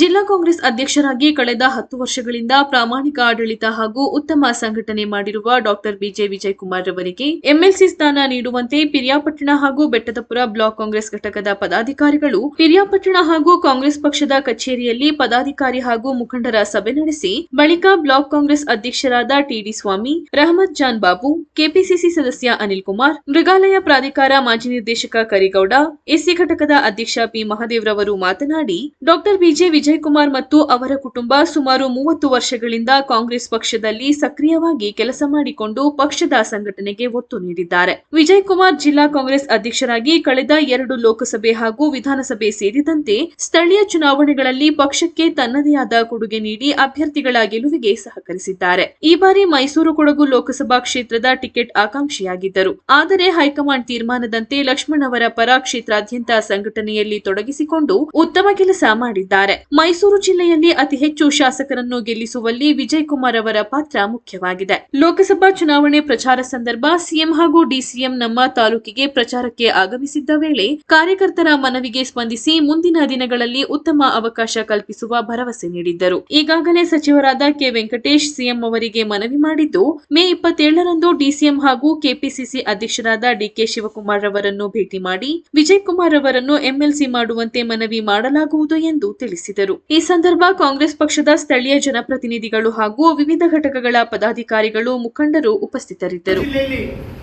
ಜಿಲ್ಲಾ ಕಾಂಗ್ರೆಸ್ ಅಧ್ಯಕ್ಷರಾಗಿ ಕಳೆದ ಹತ್ತು ವರ್ಷಗಳಿಂದ ಪ್ರಾಮಾಣಿಕ ಆಡಳಿತ ಹಾಗೂ ಉತ್ತಮ ಸಂಘಟನೆ ಮಾಡಿರುವ ಡಾಕ್ಟರ್ ಬಿಜೆ ವಿಜಯಕುಮಾರ್ ಅವರಿಗೆ ಎಂಎಲ್ಸಿ ಸ್ಥಾನ ನೀಡುವಂತೆ ಪಿರಿಯಾಪಟ್ಟಣ ಹಾಗೂ ಬೆಟ್ಟದಪುರ ಬ್ಲಾಕ್ ಕಾಂಗ್ರೆಸ್ ಘಟಕದ ಪದಾಧಿಕಾರಿಗಳು ಪಿರಿಯಾಪಟ್ಟಣ ಹಾಗೂ ಕಾಂಗ್ರೆಸ್ ಪಕ್ಷದ ಕಚೇರಿಯಲ್ಲಿ ಪದಾಧಿಕಾರಿ ಹಾಗೂ ಮುಖಂಡರ ಸಭೆ ನಡೆಸಿ ಬಳಿಕ ಬ್ಲಾಕ್ ಕಾಂಗ್ರೆಸ್ ಅಧ್ಯಕ್ಷರಾದ T D Swamy, Rahmat Jan Babu, KPCC ಸದಸ್ಯ ಅನಿಲ್ ಕುಮಾರ್, ಮೃಗಾಲಯ ಪ್ರಾಧಿಕಾರ ಮಾಜಿ ನಿರ್ದೇಶಕ ಕರಿಗೌಡ, ಎಸ್ಸಿ ಘಟಕದ ಅಧ್ಯಕ್ಷ ಪಿ ಮಹಾದೇವ್ರವರು ಮಾತನಾಡಿ, ಡಾಕ್ಟರ್ ಬಿಜೆ ವಿಜಯಕುಮಾರ್ ಮತ್ತು ಅವರ ಕುಟುಂಬ ಸುಮಾರು ಮೂವತ್ತು ವರ್ಷಗಳಿಂದ ಕಾಂಗ್ರೆಸ್ ಪಕ್ಷದಲ್ಲಿ ಸಕ್ರಿಯವಾಗಿ ಕೆಲಸ ಮಾಡಿಕೊಂಡು ಪಕ್ಷದ ಸಂಘಟನೆಗೆ ಒತ್ತು ನೀಡಿದ್ದಾರೆ. ವಿಜಯ್ ಕುಮಾರ್ ಜಿಲ್ಲಾ ಕಾಂಗ್ರೆಸ್ ಅಧ್ಯಕ್ಷರಾಗಿ ಕಳೆದ ಎರಡು ಲೋಕಸಭೆ ಹಾಗೂ ವಿಧಾನಸಭೆ ಸೇರಿದಂತೆ ಸ್ಥಳೀಯ ಚುನಾವಣೆಗಳಲ್ಲಿ ಪಕ್ಷಕ್ಕೆ ತನ್ನದೇ ಆದ ಕೊಡುಗೆ ನೀಡಿ ಅಭ್ಯರ್ಥಿಗಳ ಗೆಲುವಿಗೆ ಸಹಕರಿಸಿದ್ದಾರೆ. ಈ ಬಾರಿ ಮೈಸೂರು ಕೊಡಗು ಲೋಕಸಭಾ ಕ್ಷೇತ್ರದ ಟಿಕೆಟ್ ಆಕಾಂಕ್ಷಿಯಾಗಿದ್ದರು. ಆದರೆ ಹೈಕಮಾಂಡ್ ತೀರ್ಮಾನದಂತೆ ಲಕ್ಷ್ಮಣ್ ಅವರ ಪರ ಕ್ಷೇತ್ರಾದ್ಯಂತ ಸಂಘಟನೆಯಲ್ಲಿ ತೊಡಗಿಸಿಕೊಂಡು ಉತ್ತಮ ಕೆಲಸ ಮಾಡಿದ್ದಾರೆ. ಮೈಸೂರು ಜಿಲ್ಲೆಯಲ್ಲಿ ಅತಿ ಹೆಚ್ಚು ಶಾಸಕರನ್ನು ಗೆಲ್ಲಿಸುವಲ್ಲಿ ವಿಜಯ್ ಕುಮಾರ್ ಅವರ ಪಾತ್ರ ಮುಖ್ಯವಾಗಿದೆ. ಲೋಕಸಭಾ ಚುನಾವಣೆ ಪ್ರಚಾರ ಸಂದರ್ಭ ಸಿಎಂ ಹಾಗೂ ಡಿಸಿಎಂ ನಮ್ಮ ತಾಲೂಕಿಗೆ ಪ್ರಚಾರಕ್ಕೆ ಆಗಮಿಸಿದ್ದ ವೇಳೆ ಕಾರ್ಯಕರ್ತರ ಮನವಿಗೆ ಸ್ಪಂದಿಸಿ ಮುಂದಿನ ದಿನಗಳಲ್ಲಿ ಉತ್ತಮ ಅವಕಾಶ ಕಲ್ಪಿಸುವ ಭರವಸೆ ನೀಡಿದ್ದರು. ಈಗಾಗಲೇ ಸಚಿವರಾದ ಕೆ ವೆಂಕಟೇಶ್ ಸಿಎಂ ಅವರಿಗೆ ಮನವಿ ಮಾಡಿದ್ದು, ಮೇ ಇಪ್ಪತ್ತೇಳರಂದು ಡಿಸಿಎಂ ಹಾಗೂ ಕೆಪಿಸಿಸಿ ಅಧ್ಯಕ್ಷರಾದ ಡಿಕೆ ಶಿವಕುಮಾರ್ ಅವರನ್ನು ಭೇಟಿ ಮಾಡಿ ವಿಜಯ್ ಕುಮಾರ್ ಅವರನ್ನು ಎಂಎಲ್ಸಿ ಮಾಡುವಂತೆ ಮನವಿ ಮಾಡಲಾಗುವುದು ಎಂದು ತಿಳಿಸಿದರು. ಈ ಸಂದರ್ಭ ಕಾಂಗ್ರೆಸ್ ಪಕ್ಷದ ಸ್ಥಳೀಯ ಜನಪ್ರತಿನಿಧಿಗಳು ಹಾಗೂ ವಿವಿಧ ಘಟಕಗಳ ಪದಾಧಿಕಾರಿಗಳು ಮುಖಂಡರು ಉಪಸ್ಥಿತರಿದ್ದರು.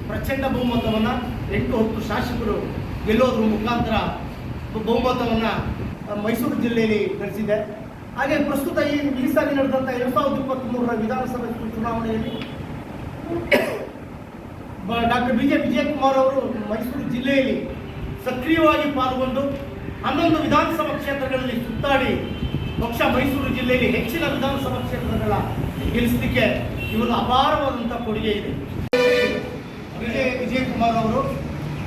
ಪ್ರಚಂಡ ಬಹುಮತವನ್ನ ಎಂಟು ಹತ್ತು ಶಾಸಕರು ಗೆಲ್ಲೋದ್ರ ಮುಖಾಂತರ ಬಹುಮತವನ್ನ ಮೈಸೂರು ಜಿಲ್ಲೆಯಲ್ಲಿ ಗಳಿಸಿದೆ. ಹಾಗೆ ಪ್ರಸ್ತುತ ಈ ಈ ಸಾರಿ ನಡೆದಂಥ ಎರಡ್ ಸಾವಿರದ ಇಪ್ಪತ್ತ್ ಮೂರರ ವಿಧಾನಸಭೆ ಚುನಾವಣೆಯಲ್ಲಿ ಡಾಕ್ಟರ್ ಬಿ ಜೆ ವಿಜಯಕುಮಾರ್ ಅವರು ಮೈಸೂರು ಜಿಲ್ಲೆಯಲ್ಲಿ ಸಕ್ರಿಯವಾಗಿ ಪಾಲ್ಗೊಂಡು ಹನ್ನೊಂದು ವಿಧಾನಸಭಾ ಕ್ಷೇತ್ರಗಳಲ್ಲಿ ಸುತ್ತಾಡಿ ಪಕ್ಷ ಮೈಸೂರು ಜಿಲ್ಲೆಯಲ್ಲಿ ಹೆಚ್ಚಿನ ವಿಧಾನಸಭಾ ಕ್ಷೇತ್ರಗಳ ಗೆಲ್ಲಿಸಲಿಕ್ಕೆ ಇವರು ಅಪಾರವಾದಂಥ ಕೊಡುಗೆ ಇದೆ. ವಿಜಯ ವಿಜಯಕುಮಾರ್ ಅವರು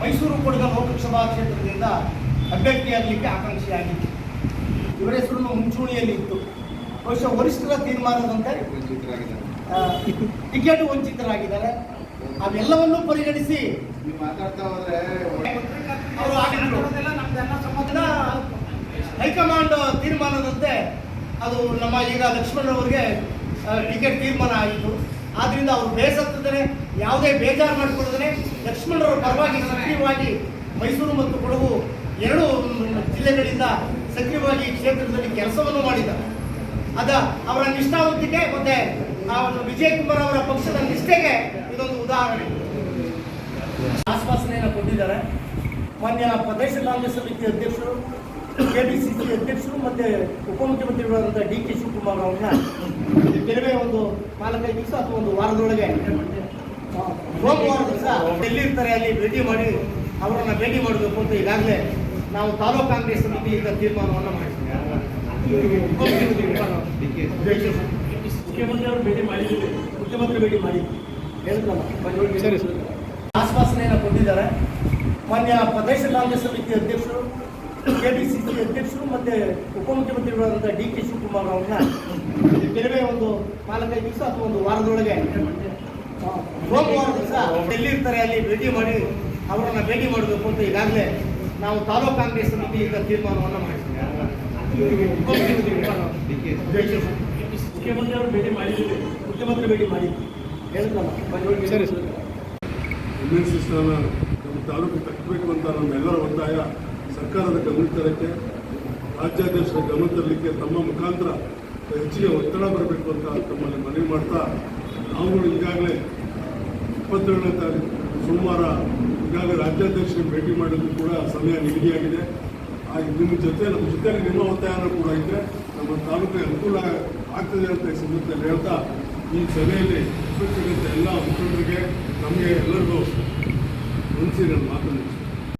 ಮೈಸೂರು ಕೊಡಗ ಲೋಕಸಭಾ ಕ್ಷೇತ್ರದಿಂದ ಅಭ್ಯರ್ಥಿಯಾಗಲಿಕ್ಕೆ ಆಕಾಂಕ್ಷಿಯಾಗಿತ್ತು. ಇವರ ಹೆಸರು ಮುಂಚೂಣಿಯಲ್ಲಿ ಇತ್ತು. ಬಹುಶಃ ವರಿಷ್ಠರ ತೀರ್ಮಾನದಂತೆ ಟಿಕೆಟ್ ವಂಚಿತರಾಗಿದ್ದಾರೆ. ಅದೆಲ್ಲವನ್ನೂ ಪರಿಗಣಿಸಿ ನೀವು ಮಾತಾಡ್ತಾ ಹೋದ್ರೆ ಅವರು ಆಗಿದ್ರು ಅದನ್ನ ಹೈಕಮಾಂಡ್ ತೀರ್ಮಾನದಂತೆ ಅದು ನಮ್ಮ ಈಗ ಲಕ್ಷ್ಮಣ್ ಅವರಿಗೆ ಟಿಕೆಟ್ ತೀರ್ಮಾನ ಆಯಿತು. ಆದ್ರಿಂದ ಅವರು ಬೇಸತ್ತದೇ ಯಾವುದೇ ಬೇಜಾರು ಮಾಡಿಕೊಡದೇ ಲಕ್ಷ್ಮಣರವರ ಪರವಾಗಿ ಸಕ್ರಿಯವಾಗಿ ಮೈಸೂರು ಮತ್ತು ಕೊಡಗು ಎರಡು ಜಿಲ್ಲೆಗಳಿಂದ ಸಕ್ರಿಯವಾಗಿ ಕ್ಷೇತ್ರದಲ್ಲಿ ಕೆಲಸವನ್ನು ಮಾಡಿದ್ದಾರೆ. ಅದ ಅವರ ನಿಷ್ಠಾವಂತಿಕೆ ಮತ್ತೆ ಆ ಒಂದು ವಿಜಯ್ ಕುಮಾರ್ ಅವರ ಪಕ್ಷದ ನಿಷ್ಠೆಗೆ ಇದೊಂದು ಉದಾಹರಣೆ. ಆಶ್ವಾಸನೆಯನ್ನು ಕೊಟ್ಟಿದ್ದಾರೆ. ಮಾನ್ಯ ಪ್ರದೇಶ ಕಾಂಗ್ರೆಸ್ ಸಮಿತಿ ಅಧ್ಯಕ್ಷರು ಕೆಪಿಸಿಸಿ ಅಧ್ಯಕ್ಷರು ಮತ್ತೆ ಉಪಮುಖ್ಯಮಂತ್ರಿಗಳಾದಂಥ ಡಿ ಕೆ ಶಿವಕುಮಾರ್ ಅವ್ರನ್ನ ಕೆಲವೇ ಒಂದು ನಾಲ್ಕೈದು ದಿವಸ ಅಥವಾ ಒಂದು ವಾರದೊಳಗೆ ಸೋಮವಾರ ದಿವಸ ಎಲ್ಲಿರ್ತಾರೆ ಅಲ್ಲಿ ಭೇಟಿ ಮಾಡಿ ಅವರನ್ನ ಭೇಟಿ ಮಾಡಬೇಕು ಅಂತ ಈಗಾಗಲೇ ನಾವು ತಾಲೂಕು ಕಾಂಗ್ರೆಸ್ ಸಮಿತಿಯಿಂದ ತೀರ್ಮಾನವನ್ನು ಮಾಡಿದ್ದೀವಿ ಮುಖ್ಯಮಂತ್ರಿ ಅವರು ಭೇಟಿ ಮಾಡಿದ್ದೀವಿ ಮುಖ್ಯಮಂತ್ರಿ ಭೇಟಿ ಮಾಡಿದ್ವಿ ಹೇಳಿದ್ರಲ್ಲ ಆಶ್ವಾಸನೆಯನ್ನು ಕೊಟ್ಟಿದ್ದಾರೆ. ಮಾನ್ಯ ಪ್ರದೇಶ ಕಾಂಗ್ರೆಸ್ ಸಮಿತಿ ಅಧ್ಯಕ್ಷರು ಕೆಪಿಸಿಸಿ ಅಧ್ಯಕ್ಷರು ಮತ್ತೆ ಉಪಮುಖ್ಯಮಂತ್ರಿಗಳಾದಂಥ ಡಿ ಕೆ ಶಿವಕುಮಾರ್ ಅವ್ರನ್ನ ಕೆಲವೇ ಒಂದು ನಾಲ್ಕೈದು ದಿವಸ ಅಥವಾ ಒಂದು ವಾರದೊಳಗೆ ಸೋಮವಾರ ದಿವಸ ಎಲ್ಲಿರ್ತಾರೆ ಅಲ್ಲಿ ಭೇಟಿ ಮಾಡಿ ಅವರನ್ನ ಭೇಟಿ ಮಾಡಬೇಕು ಅಂತ ಈಗಾಗಲೇ ನಾವು ತಾಲೂಕು ಕಾಂಗ್ರೆಸ್ ಸಮಿತಿಯಿಂದ ತೀರ್ಮಾನವನ್ನು ಮಾಡಿದ್ದೀವಿ ಮುಖ್ಯಮಂತ್ರಿ ಅವರು ಭೇಟಿ ಮಾಡಿದ್ದೀವಿ ಮುಖ್ಯಮಂತ್ರಿ ಭೇಟಿ ಮಾಡಿದ್ವಿ. ಹೇಳ್ತಾರೆ ಸರಿ ಸರ್. ಎಂ ಎನ್ ಸಿ ಸ್ಥಾನ ನಮ್ಮ ತಾಲೂಕು ತಕ್ಕಬೇಕು ಅಂತ ನಮ್ಮೆಲ್ಲರ ಒತ್ತಾಯ. ಸರ್ಕಾರದ ಗಮನ ತರಕ್ಕೆ, ರಾಜ್ಯಾಧ್ಯಕ್ಷರ ಗಮನ ತರಲಿಕ್ಕೆ ತಮ್ಮ ಮುಖಾಂತರ ಹೆಚ್ಚಿಗೆ ಒತ್ತಡ ಬರಬೇಕು ಅಂತ ತಮ್ಮಲ್ಲಿ ಮನವಿ ಮಾಡ್ತಾ ನಾವುಗಳು ಈಗಾಗಲೇ ಇಪ್ಪತ್ತೇಳನೇ ತಾರೀಕು, ಸೋಮವಾರ ಈಗಾಗಲೇ ರಾಜ್ಯಾಧ್ಯಕ್ಷರಿಗೆ ಭೇಟಿ ಮಾಡೋದು ಕೂಡ ಸಮಯ ನಿಗದಿಯಾಗಿದೆ. ಆ ನಿಮ್ಮ ಜೊತೆ ನಮ್ಮ ಜೊತೆಯಲ್ಲಿ ನಿಮ್ಮ ಒತ್ತಾಯನೂ ಕೂಡ ಇದ್ದರೆ ನಮ್ಮ ತಾಲೂಕಿಗೆ ಅನುಕೂಲ ಆಗ್ತದೆ ಅಂತ ಈ ಸಂದರ್ಭದಲ್ಲಿ ಹೇಳ್ತಾ, ಈ ಸಭೆಯಲ್ಲಿ ಉಪಸ್ಥಿತ ಎಲ್ಲ ಮುಖಂಡರಿಗೆ ನಮಗೆ ಎಲ್ಲರಿಗೂ ಮನಸ್ಸಿನ ಮಾತನ್ನು